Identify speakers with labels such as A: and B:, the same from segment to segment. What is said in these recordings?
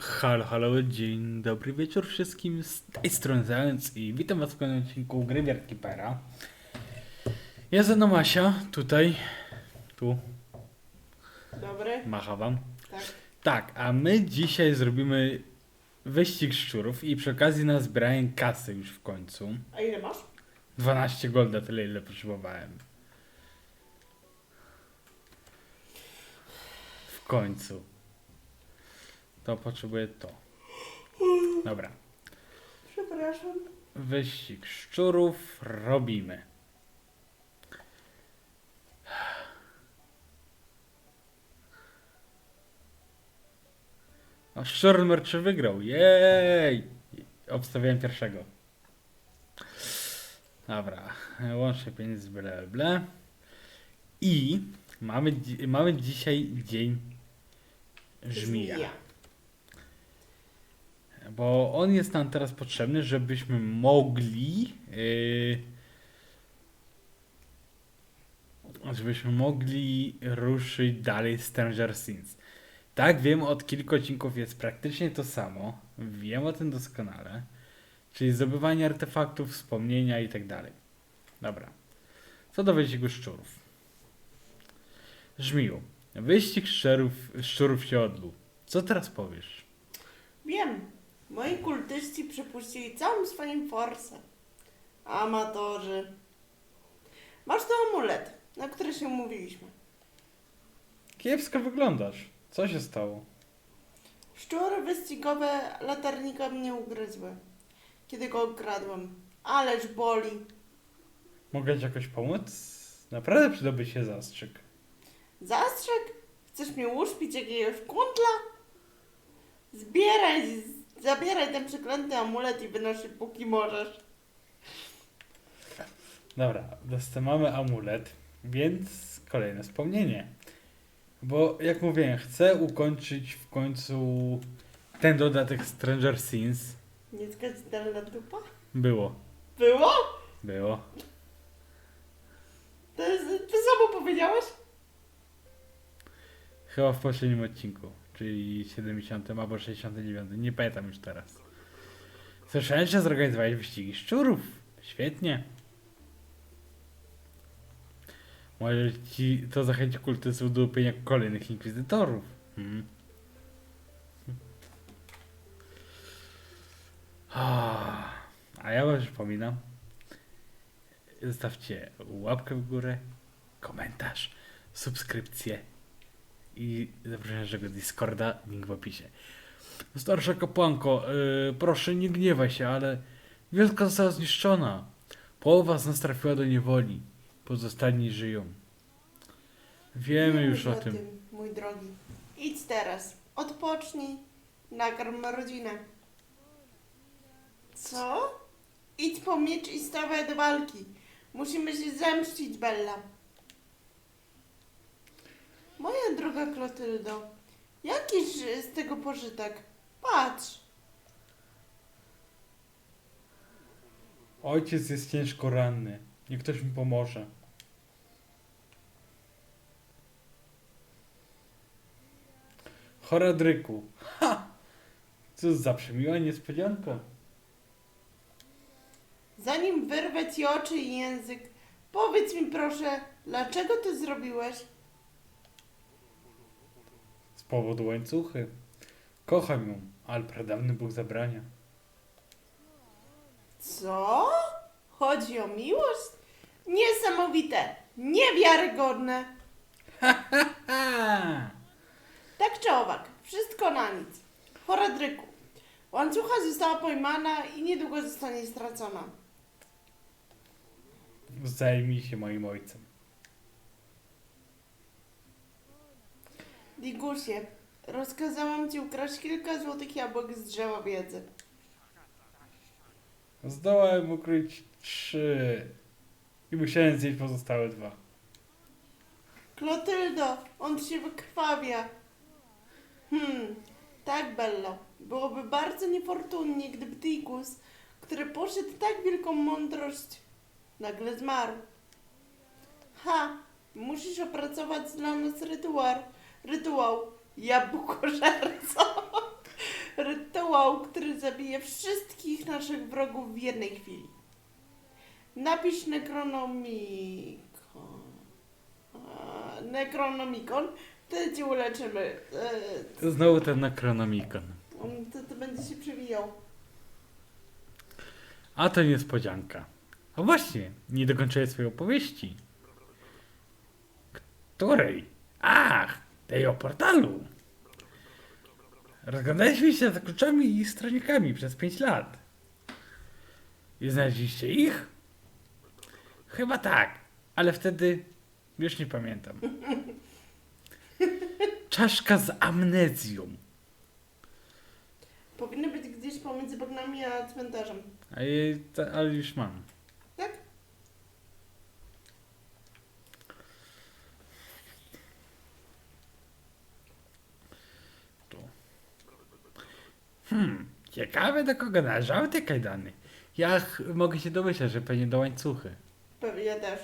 A: Halo, halo, dzień dobry wieczór wszystkim, z tej strony Zając i witam was w kolejnym odcinku gry Keepera. Ja ze mną Asia, tutaj, tu,
B: Dobry,
A: macha wam.
B: tak.
A: Tak, a my dzisiaj zrobimy wyścig szczurów i przy okazji nazbierałem kasy już w końcu.
B: A ile masz?
A: 12 golda, tyle ile potrzebowałem. W końcu. To potrzebuję to. Dobra.
B: Przepraszam.
A: Wyścig szczurów robimy. O, szczur numer 3 wygrał. Jej! Obstawiałem pierwszego. Dobra. Łącznie pieniędzy, bla, bla. I mamy, mamy dzisiaj dzień żmija. Bo on jest nam teraz potrzebny, żebyśmy mogli. Yy, żebyśmy mogli ruszyć dalej Stranger Things. Tak, wiem, od kilku odcinków jest praktycznie to samo. Wiem o tym doskonale. Czyli zdobywanie artefaktów, wspomnienia i tak dalej. Dobra. Co do wyścigu szczurów. Żmiju. Wyścig szczurów, szczurów się odbył. Co teraz powiesz?
B: Wiem. Moi kultyści przepuścili całą swoją forsę. Amatorzy. Masz tu amulet, na który się umówiliśmy.
A: Kiepsko wyglądasz. Co się stało?
B: Szczury wyścigowe latarnika mnie ugryzły, kiedy go okradłem. Ależ boli.
A: Mogę ci jakoś pomóc? Naprawdę przydałby się zastrzyk.
B: Zastrzyk? Chcesz mnie uszpić jakiegoś kundla? Zbieraj, z- zabieraj ten przeklęty amulet i wynoś się póki możesz.
A: Dobra, mamy amulet, więc kolejne wspomnienie. Bo jak mówiłem, chcę ukończyć w końcu ten dodatek Stranger Things.
B: Nie skazitelna dupa?
A: Było,
B: Było?
A: było.
B: To jest, ty samo powiedziałeś?
A: Chyba w poprzednim odcinku, czyli 70 albo 69, nie pamiętam już teraz. Słyszałem, że zorganizowałeś wyścigi szczurów. Świetnie. Może ci to zachęci kultystów do łupienia kolejnych inkwizytorów. Hmm. A ja wam przypominam, zostawcie łapkę w górę, komentarz, subskrypcję i zapraszam naszego Discorda, link w opisie. Starsza kapłanko, yy, proszę nie gniewaj się, ale wioska została zniszczona. Połowa z nas trafiła do niewoli. Pozostali żyją. Wiemy już o tym.
B: Mój drogi. Idź teraz. Odpocznij. Nakarm rodzinę. Co? Idź po miecz i stawaj do walki. Musimy się zemścić, Bella. Moja droga Klotyldo, jakiż z tego pożytek? Patrz.
A: Ojciec jest ciężko ranny. Niech ktoś mi pomoże. Choradryku. Ha! Cóż za przemiła niespodzianka.
B: Zanim wyrwę ci oczy i język, powiedz mi proszę, dlaczego to zrobiłeś?
A: Z powodu łańcuchy. Kocham ją, ale pradawny Bóg zabrania.
B: Co? Chodzi o miłość? Niesamowite, niewiarygodne.
A: Ha!
B: Tak czy owak, wszystko na nic. Horadryku, łańcucha została pojmana i niedługo zostanie stracona.
A: Zajmij się moim ojcem.
B: Digusie, rozkazałam ci ukraść kilka złotych jabłek z drzewa wiedzy.
A: Zdołałem ukryć trzy. I musiałem zjeść pozostałe dwa.
B: Klotyldo, on się wykrwawia. Hmm, tak, Bello. Byłoby bardzo niefortunnie, gdyby Digus, który posiadł tak wielką mądrość, nagle zmarł. Ha, musisz opracować dla nas rytuał, rytuał jabłkożerca. rytuał, który zabije wszystkich naszych wrogów w jednej chwili. Napisz Necronomicon. A, Necronomicon, wtedy cię uleczymy. E,
A: Znowu ten Necronomicon.
B: on- to, to będzie się przewijał.
A: A to niespodzianka. A właśnie, nie dokończyłem swojej opowieści. Której? Ach, tej o portalu. Rozglądaliśmy się za kluczami i strażnikami przez 5 lat. I znaleźliście ich? Chyba tak, ale wtedy już nie pamiętam. Czaszka z amnezją.
B: Powinny być gdzieś pomiędzy bagnami a cmentarzem.
A: A jej, ta- ale już mam.
B: Tak?
A: Tu. Hmm, ciekawe do kogo należały te kajdany. Ja ch- mogę się domyśleć, że pewnie do łańcuchy.
B: Pewnie ja też.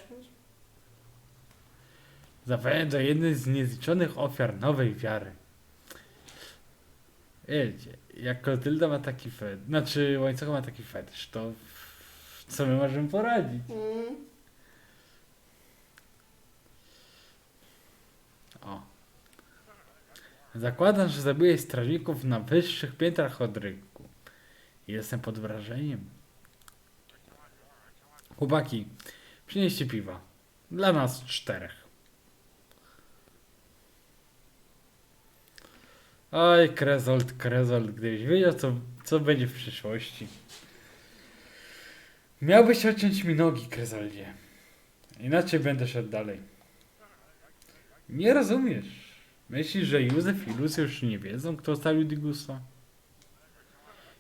A: Zapewne do jednej z niezliczonych ofiar nowej wiary. Wiecie, jak Klotylda ma taki fetysz, znaczy łańcucha ma taki fetysz, to co my możemy poradzić?
B: Mm.
A: O. Zakładam, że zabiłeś strażników na wyższych piętrach od rynku. Jestem pod wrażeniem. Chłopaki, przynieście piwa. Dla nas czterech. Oj, Krezold, Krezold, gdybyś wiedział, co, co będzie w przyszłości. Miałbyś odciąć mi nogi, Krezoldzie. Inaczej będę szedł dalej. Nie rozumiesz. Myślisz, że Józef i Lucy już nie wiedzą, kto ocalił Digusa?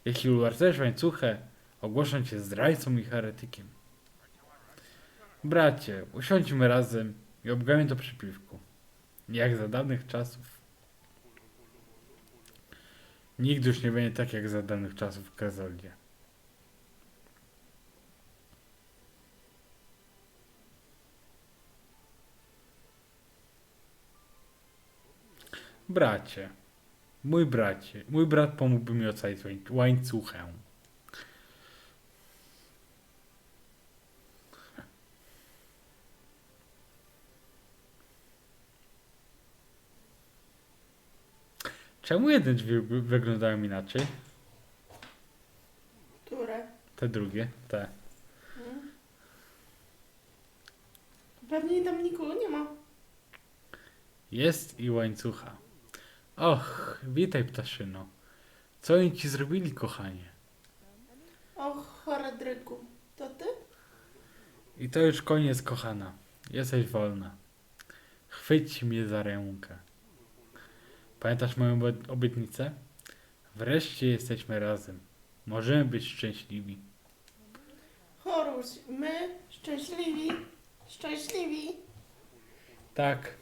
A: Jeśli uwartujesz łańcuchę, ogłoszę cię zdrajcą i heretykiem. Bracie, usiądźmy razem i obgajmy to przy piwku. Jak za dawnych czasów. Nigdy już nie będzie tak jak za dawnych czasów w Krezoldzie. Bracie, mój bracie, mój brat pomógłby mi ocalić łań- łańcuchę. Czemu jedne drzwi wy- wyglądają inaczej?
B: Które?
A: Te drugie, te.
B: Mm. Pewnie tam nikogo nie ma.
A: Jest i łańcucha. Och, witaj ptaszyno. Co oni ci zrobili, kochanie?
B: Och, Horadryku, to ty?
A: I to już koniec, kochana. Jesteś wolna. Chwyć mnie za rękę. Pamiętasz moją obietnicę? Wreszcie jesteśmy razem. Możemy być szczęśliwi.
B: Horuś, my szczęśliwi, szczęśliwi.
A: Tak,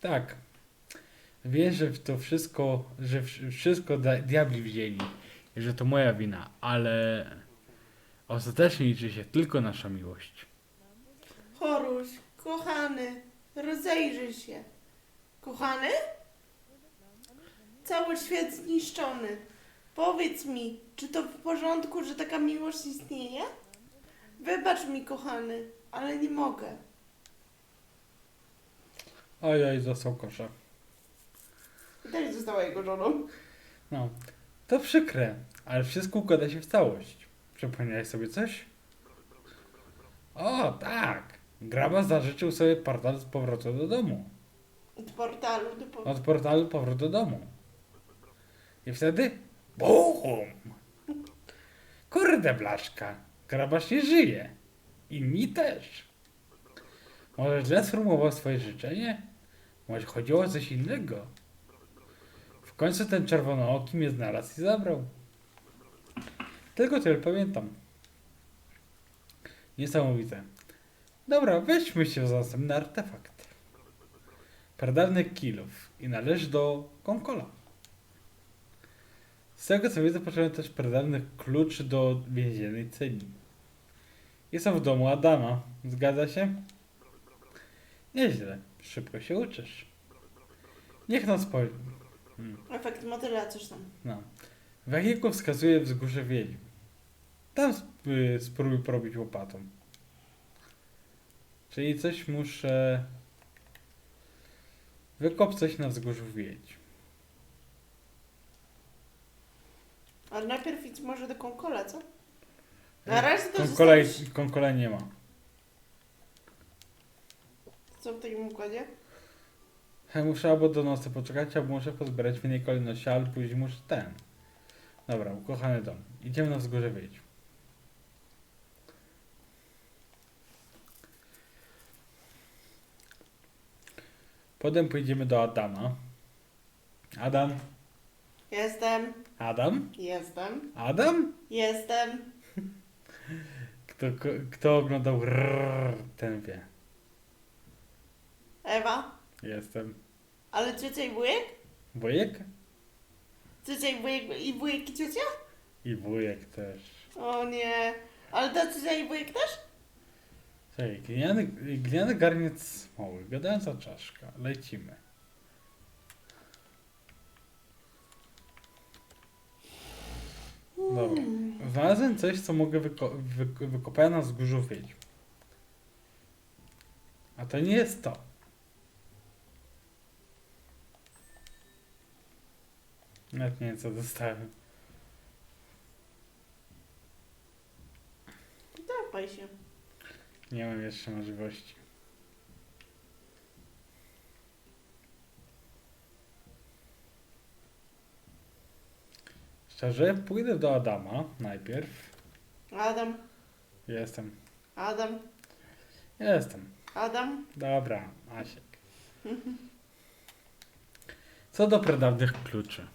A: tak. Wiem, że to wszystko, że wsz- wszystko diabli wzięli że to moja wina, ale ostatecznie liczy się tylko nasza miłość.
B: Horuś, kochany, rozejrzyj się. Kochany? Cały świat zniszczony. Powiedz mi, czy to w porządku, że taka miłość istnieje? Wybacz mi, kochany, ale nie mogę.
A: Oj, oj, został kosza.
B: I też została jego żoną.
A: No, to przykre, ale wszystko układa się w całość. Przypomniałeś sobie coś? O, tak. Graba zażyczył sobie portal z powrotu do domu.
B: Od portalu do po...
A: Od portalu powrót do domu. I wtedy BUM! Kurde blaszka, grabarz nie żyje. Inni też. Może źle sformułował swoje życzenie? Może chodziło o coś innego? Końcu ten czerwonooki mnie znalazł i zabrał. Tylko tyle pamiętam. Niesamowite. Dobra, weźmy się za następny artefakt. Pradawny kilów i należy do Konkola. Z tego co widzę, potrzebny też pradawnych kluczy do więziennej celi. Jestem w domu Adama. Zgadza się? Nieźle. Szybko się uczysz. Niech nas po... Hmm,
B: Efekt motyla, coś tam.
A: no. Wehikuł wskazuje wzgórze wiedźm. Tam sp- y, spróbuj porobić łopatą. Czyli coś muszę... Wykop coś na wzgórzu wiedźm.
B: Ale najpierw idź może do konkola, co? Na razie to
A: Konkolej,
B: zostawisz-
A: konkolej nie ma.
B: Co w takim układzie?
A: Ja muszę albo do nocy poczekać, albo muszę pozbierać w innej kolejności, ale później muszę ten. Dobra, ukochany dom. Idziemy na wzgórze wiedźm. Potem pójdziemy do Adama. Adam?
B: Jestem,
A: Adam?
B: jestem,
A: Adam?
B: jestem.
A: Kto, kto oglądał Rrrr, ten wie.
B: Ewa,
A: Jestem.
B: Ale ciocia i wujek?
A: Wujek?
B: Ciocia i wujek i wujek i ciocia?
A: I wujek też.
B: O nie. Ale ta ciocia i wujek też?
A: Czekaj, gliniany, gliniany garniec smoły, gadająca czaszka. Lecimy. Dobra. Znalazłem coś, co mogę wyko wy wykopać na wzgórzu wiedźm. A to nie jest to. Nawet nie wiem, co dostałem.
B: Dawaj się.
A: Nie mam jeszcze możliwości. Szczerze, pójdę do Adama najpierw.
B: Adam,
A: Jestem.
B: Adam,
A: Jestem.
B: Adam.
A: Dobra, Asiek. Co do pradawnych kluczy.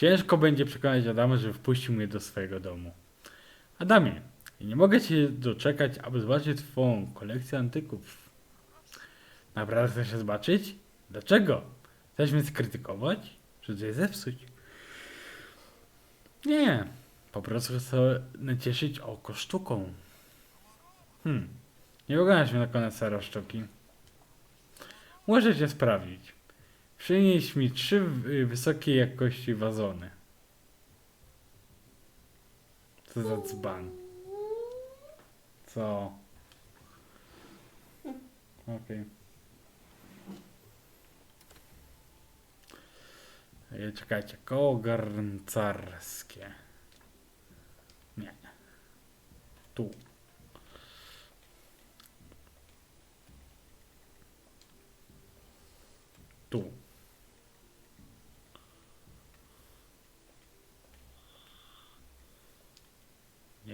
A: Ciężko będzie przekonać Adama, że wpuścił mnie do swojego domu. Adamie, nie mogę się doczekać, aby zobaczyć twoją kolekcję antyków. Naprawdę chcesz się zobaczyć? Dlaczego? Chcesz mnie skrytykować? Czy coś zepsuć? Nie, po prostu chcę nacieszyć oko sztuką. Hmm, nie oglądasz mnie na konesera sztuki. Muszę cię sprawdzić. Przynieś mi trzy y, wysokiej jakości wazony. Co za dzban. Co? Okej. Okay. Czekajcie, koło garncarskie. Nie. Tu. Tu.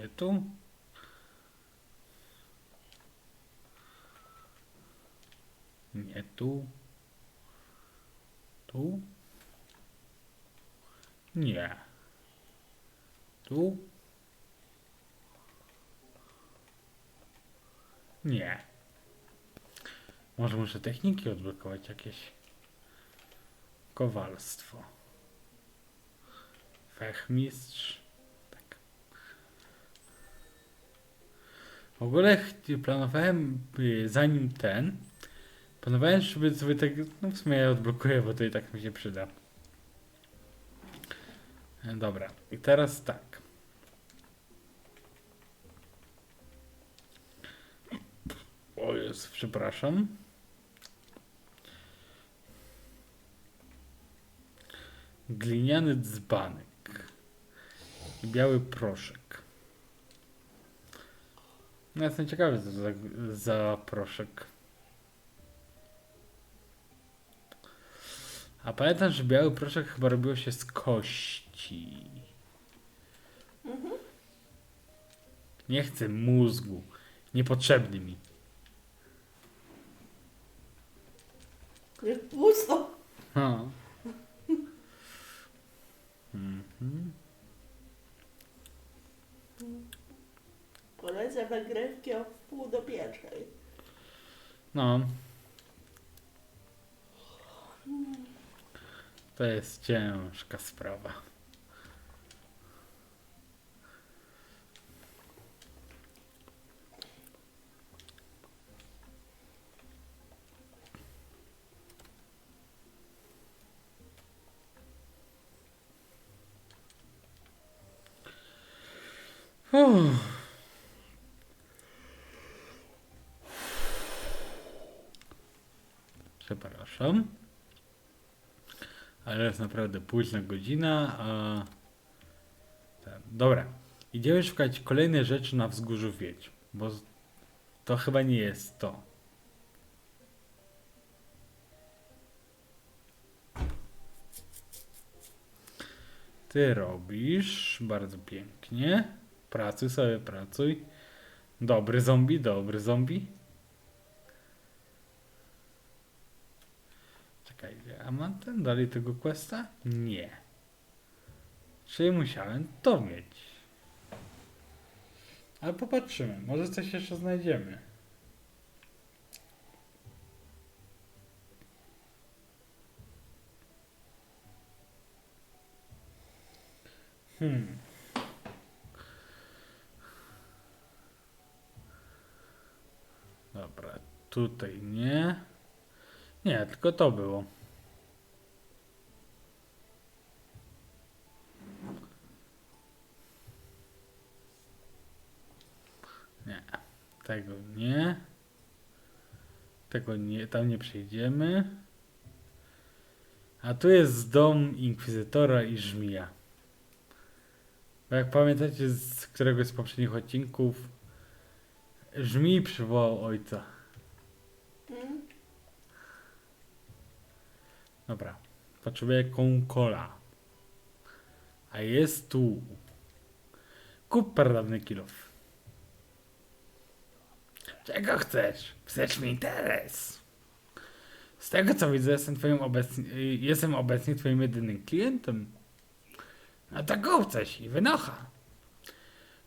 A: Nie tu. Nie tu. Tu. Nie. Tu. Nie. Może muszę techniki odblokować jakieś. Kowalstwo. Fechmistrz. W ogóle planowałem, y, zanim ten, planowałem, żeby sobie tak, no w sumie ja odblokuję, bo to i tak mi się przyda. E, Dobra, i teraz tak. O jest, przepraszam. Gliniany dzbanek. I biały proszek. No jestem ciekawy co za, za proszek. A pamiętam, że biały proszek chyba robiło się z kości. Nie chcę mózgu. Niepotrzebny mi.
B: Jest pusto.
A: Ha. Mhm.
B: Polecam nagrywki o wpół do pierwszej.
A: No. To jest ciężka sprawa. Uff. Przepraszam. Ale jest naprawdę późna godzina, a... Dobra. Idziemy szukać kolejnej rzeczy na wzgórzu Wiedź, bo to chyba nie jest to. Ty robisz bardzo pięknie. Pracuj sobie, pracuj. Dobry zombie, dobry zombie. Czekaj, a mam ten dalej tego questa? Nie. Czyli musiałem to mieć. Ale popatrzymy, może coś jeszcze znajdziemy. Hmm. Dobra, tutaj nie. Nie, tylko to było. Nie, tego nie. Tego nie, tam nie przejdziemy. A tu jest dom Inkwizytora i Żmija. Bo jak pamiętacie z któregoś z poprzednich odcinków, Żmij przywołał ojca. Dobra, potrzebuję konkola. A jest tu. Kup pradawny kilof. Czego chcesz? Chcesz mi interes. Z tego co widzę, jestem twoim obecnie, jestem obecnie twoim jedynym klientem. No to kup coś i wynocha.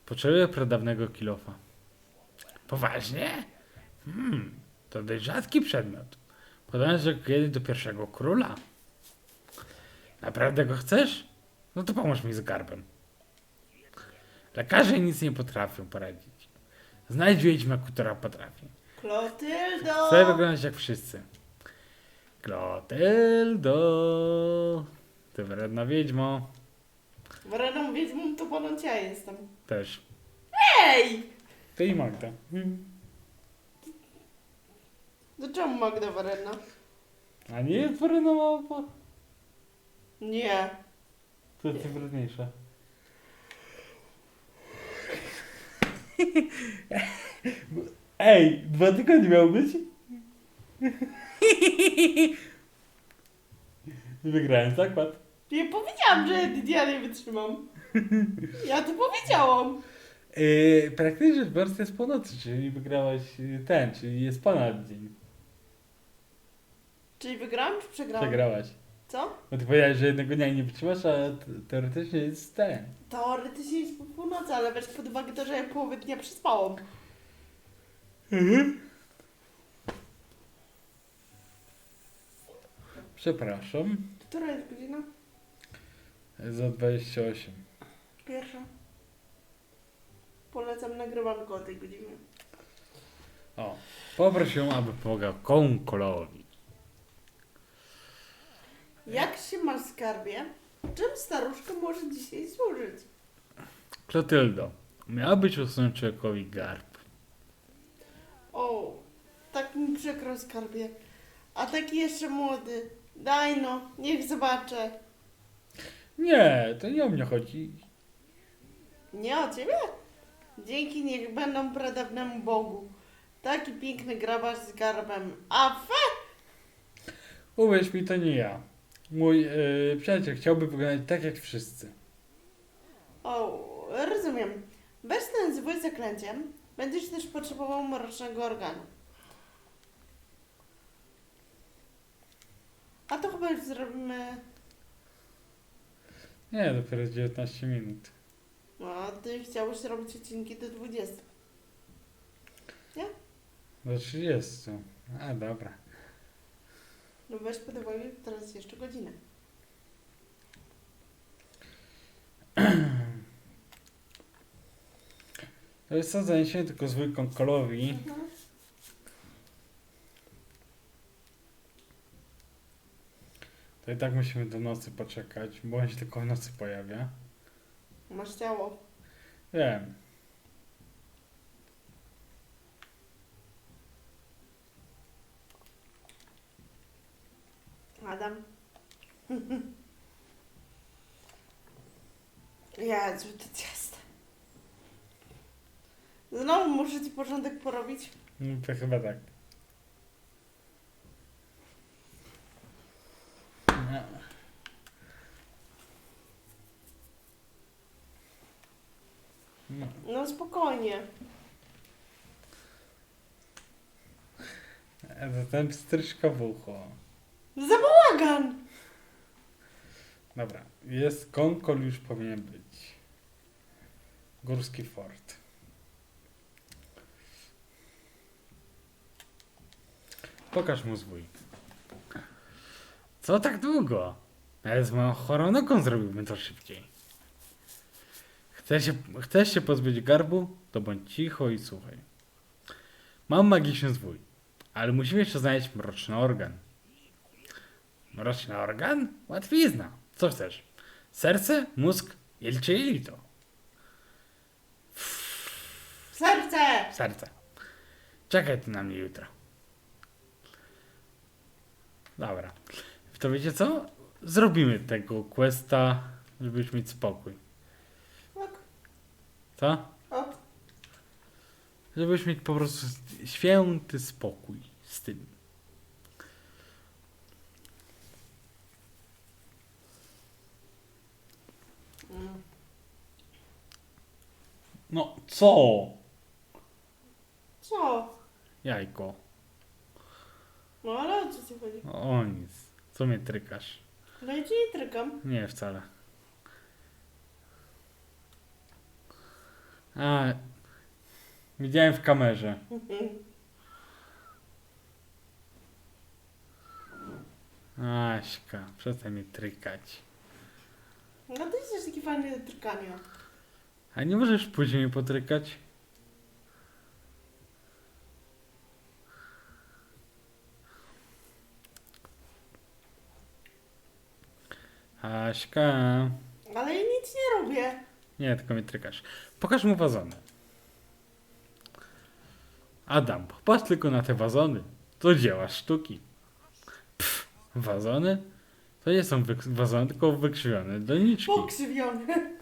A: Potrzebuję pradawnego kilofa. Poważnie? Hmm, to dość rzadki przedmiot. Podałem, że kiedyś do pierwszego króla. Naprawdę go chcesz? No to pomóż mi z garbem. Lekarze nic nie potrafią poradzić. Znajdź wiedźmę, która potrafi.
B: Klotyldo!
A: Chcę wyglądać jak wszyscy. Klotyldo. Ty wredna wiedźmo.
B: Wredną wiedźmą to ponoć ja jestem.
A: Też.
B: Ej!
A: Ty i Magda.
B: Do czemu Magda wredna?
A: A nie jest wredna małpa?
B: Nie.
A: To ty wredniejsza. Ej, dwa tygodnie miał być? Wygrałem zakład.
B: Ja powiedziałam, że ja nie wytrzymam. Ja to powiedziałam.
A: Yy, praktycznie rzecz biorąc jest północy, czyli wygrałaś yy, ten, czyli jest ponad dzień.
B: Czyli wygrałam czy przegrałam?
A: Przegrałaś.
B: Co?
A: Bo ty powiedziałeś, że jednego dnia nie wytrzymasz, a t- teoretycznie jest ten.
B: Teoretycznie jest po północy, ale weź pod uwagę to, że ja połowę dnia przespałam.
A: Przepraszam.
B: Która jest godzina?
A: Za 28.
B: Pierwsza. Polecam nagrywanko o tej godzinie.
A: O, poproś ją, aby pomagał konkolowi.
B: Jak się masz skarbie? Czym staruszka może dzisiaj służyć?
A: Klotyldo, miał być człowiekowi garb.
B: O, tak mi przykro skarbie. A taki jeszcze młody. Daj no, niech zobaczę.
A: Nie, to nie o mnie chodzi.
B: Nie o ciebie? Dzięki niech będą pradawnemu Bogu. Taki piękny grabarz z garbem. A fe!
A: Uwierz mi, to nie ja. Mój yy, przyjaciel chciałby wyglądać tak jak wszyscy.
B: O, rozumiem. Weź ten zwój zaklęciem. Będziesz też potrzebował mrocznego organu. A to chyba już zrobimy...
A: Nie, dopiero 19 minut.
B: No, a ty chciałeś robić odcinki do 20.
A: Do 30. A, dobra.
B: No weź pod uwagę, teraz jest jeszcze godzinę.
A: To jest co, zaniesiemy tylko zwykły konkolowi.
B: Mhm.
A: To i tak musimy do nocy poczekać, bo on się tylko w nocy pojawia.
B: Masz ciało.
A: Wiem.
B: Adam. Jezu, to ciasto. Znowu muszę ci porządek porobić.
A: No to chyba tak. No. No.
B: No spokojnie.
A: A zatem stryczka w ucho.
B: Bałagan!
A: Dobra, jest konkol już powinien być. Górski fort. Pokaż mu zwój. Co tak długo? Ja z moją chorą nogą zrobiłbym to szybciej. Chcesz się, chcesz się pozbyć garbu? To bądź cicho i słuchaj. Mam magiczny zwój, ale musimy jeszcze znaleźć mroczny organ. Mroczny organ? Łatwizna. Co chcesz? Serce, mózg, jelcze jelito.
B: Serce!
A: Serce. Czekaj tu na mnie jutro. Dobra. To wiecie co? Zrobimy tego questa, żebyś mieć spokój.
B: Ok,
A: Co?
B: ok.
A: Żebyś mieć po prostu święty spokój z tym.
B: Mm.
A: No, co?
B: Co?
A: Jajko.
B: No ale o co ci chodzi?
A: O nic. Co mnie trykasz?
B: No ja ci nie trykam.
A: Nie, wcale. A, widziałem w kamerze. Aśka, przestań mnie trykać.
B: No ty jesteś taki fajny do trykania.
A: A nie możesz później potrykać? Aśka.
B: Ale ja nic nie robię.
A: Nie, tylko mnie trykasz. Pokaż mu wazony. Adam, popatrz tylko na te wazony. To dzieła sztuki. Pff, wazony? To nie są wazony, tylko wykrzywione doniczki.
B: Pokrzywiony.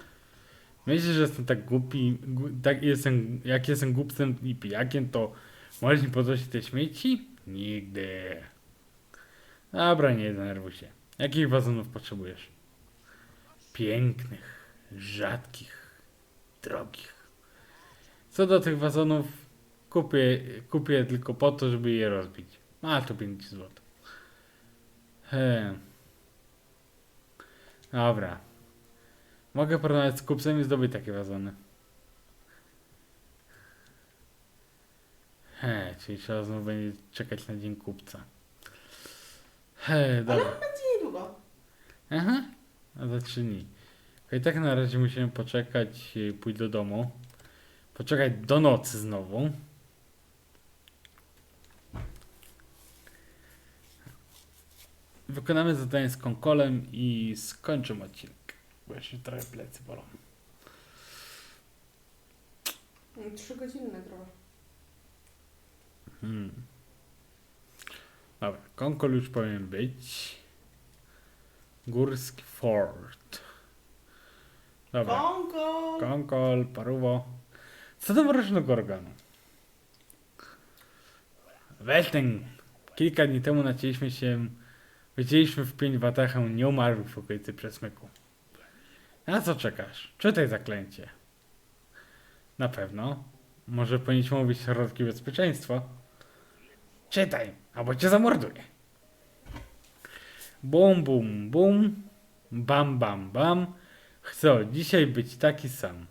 A: Myślisz, że jestem tak głupi, gu, tak jestem, jak jestem głupcem i pijakiem, to możesz mi podnosić te śmieci? Nigdy. Dobra, nie denerwuj się. Jakich wazonów potrzebujesz? Pięknych, rzadkich, drogich. Co do tych wazonów, kupię, kupię tylko po to, żeby je rozbić. A, to 5 zł. He. Dobra. Mogę porozmawiać z kupcem i zdobyć takie wazony. He, czyli trzeba znowu będzie czekać na dzień kupca. He, dobra.
B: Będzie niedługo.
A: Aha, a za trzy dni. I tak na razie musimy poczekać, y, pójść do domu. Poczekać do nocy znowu. Wykonamy zadanie z konkolem i skończymy odcinek. Bo trochę plecy bolą.
B: Mm, Trzy godziny trochę.
A: Hmm. Dobra, konkol już powinien być. Górski Fort. Dobra.
B: Konko!
A: Konkol, paruwo. Co do mrocznego organu? Weź ten. Kilka dni temu nacięliśmy się. Widzieliśmy w pięć watachę nieumarłych w okolicy przesmyku. Na co czekasz? Czytaj zaklęcie. Na pewno. Może powinniśmy mówić środki bezpieczeństwa. Czytaj, albo cię zamorduję. Bum, bum, bum. Bam, bam, bam. Chcę dzisiaj być taki sam.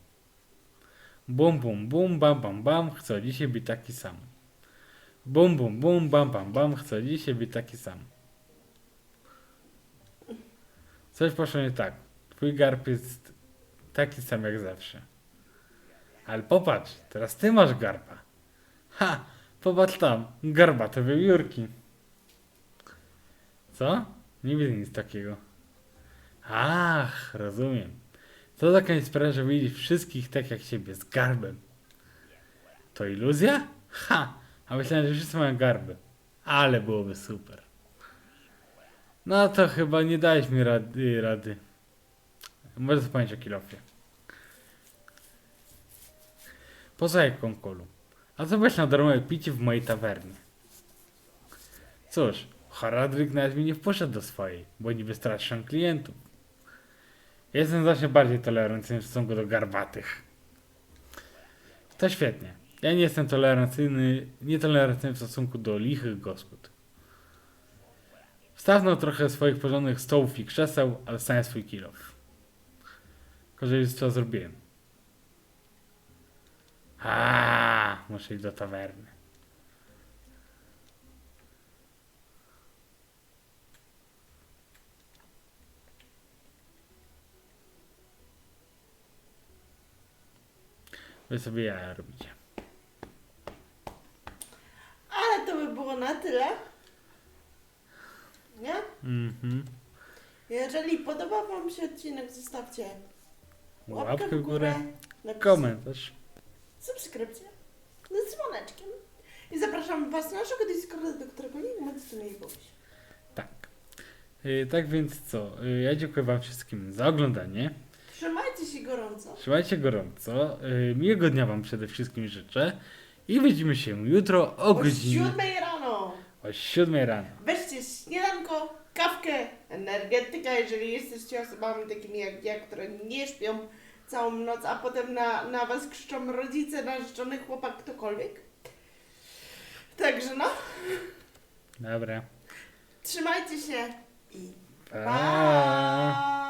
A: Bum, bum, bum, bam, bam, bam. Chcę dzisiaj być taki sam. Bum, bum, bum, bam, bam, bam. Chcę dzisiaj być taki sam. Coś poszło nie tak. Twój garb jest taki sam jak zawsze. Ale popatrz, teraz ty masz garba. Ha! Popatrz tam, garbate wiewiórki. Co? Nie widzę nic takiego. Ach, rozumiem. To zakręć sprawia, że widzisz wszystkich tak jak siebie, z garbem. To iluzja? Ha! A myślałem, że wszyscy mają garby. Ale byłoby super. No to chyba nie dałeś mi rady. rady. Może zapomnieć o kilofie. Posłuchaj, Konkolu. A co weź na darmowe picie w mojej tawernie? Cóż, Haradryk nawet mi nie wpuszcza do swojej, bo niby straszam klientów. Jestem znacznie bardziej tolerancyjny w stosunku do garbatych. To świetnie. Ja nie jestem tolerancyjny, nietolerancyjny w stosunku do lichych gospod. Wstawnął trochę swoich porządnych stołów i krzeseł, ale stanie swój kilof. Gorzej co zrobiłem. A, muszę iść do tawerny. Wy sobie ja robicie.
B: Ale to by było na tyle. Nie?
A: Mhm.
B: Jeżeli podoba Wam się odcinek, zostawcie
A: Łapkę w górę, komentarz.
B: subskrypcję z dzwoneczkiem. I zapraszam Was na naszego Discorda, do którego link macie w opisie.
A: Tak. Y, tak więc co? Y, ja dziękuję Wam wszystkim za oglądanie.
B: Trzymajcie się gorąco.
A: Trzymajcie gorąco. Y, miłego dnia Wam przede wszystkim życzę. I widzimy się jutro o
B: O
A: godzinie
B: 7 rano.
A: o 7 rano.
B: Weźcie śniadanko, kawkę, energetyka, jeżeli jesteście osobami takimi jak ja, które nie śpią całą noc, a potem na, na was krzyczą rodzice, narzeczony chłopak, ktokolwiek. Także no,
A: Dobra.
B: trzymajcie się i
A: Pa.
B: pa!